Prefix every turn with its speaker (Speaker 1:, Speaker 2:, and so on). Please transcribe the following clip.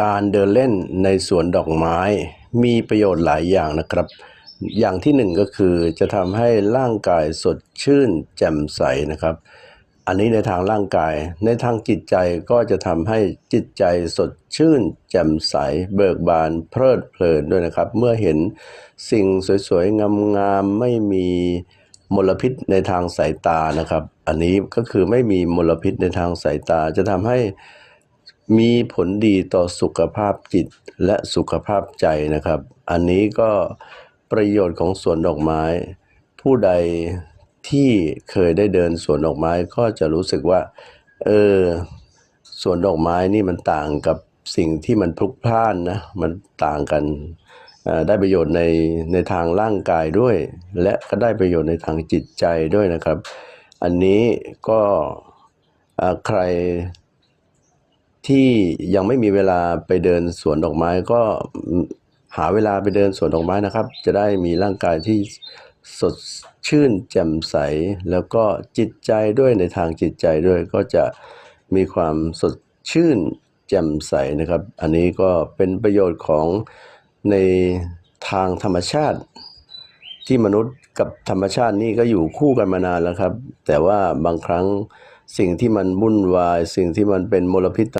Speaker 1: การเดินเล่นในสวนดอกไม้มีประโยชน์หลายอย่างนะครับ อย่างที่หนึ่งก็คือจะทำให้ร่างกายสดชื่นแจ่มใสนะครับ อันนี้ในทางร่างกาย ในทางจิตใจก็จะทำให้จิตใจสดชื่น แจ่มใส เบิกบานเพลิดเพลินด้วยนะครับ เมื่อเห็นสิ่งสวยๆ งามๆไม่มีมลพิษในทางสายตานะครับ อันนี้ก็คือไม่มีมลพิษในทางสายตาจะทำให้ มีผลดีต่อสุขภาพจิตและสุขภาพใจนะครับ อันนี้ก็ประโยชน์ของสวนดอกไม้ ผู้ใดที่เคยได้เดินสวนดอกไม้ก็จะรู้สึกว่า เออสวนดอกไม้นี่มันต่างกับสิ่งที่มันพลุกพล่านนะมันต่างกันได้ประโยชน์ในในทางร่างกายด้วย และก็ได้ประโยชน์ในทางจิตใจด้วยนะครับ อันนี้ก็ใคร ที่ยังไม่มีเวลาไปเดินสวนดอกไม้ก็หาเวลาไปเดินสวนดอกไม้นะครับ จะได้มีร่างกายที่สดชื่นแจ่มใส แล้วก็จิตใจด้วยในทางจิตใจด้วยก็จะมีความสดชื่นแจ่มใสนะครับ อันนี้ก็เป็นประโยชน์ของในทางธรรมชาติ ที่มนุษย์กับธรรมชาตินี่ก็อยู่คู่กันมานานแล้วครับ แต่ว่าบางครั้งสิ่งที่มันวุ่นวาย สิ่งที่มันเป็นมลพิษ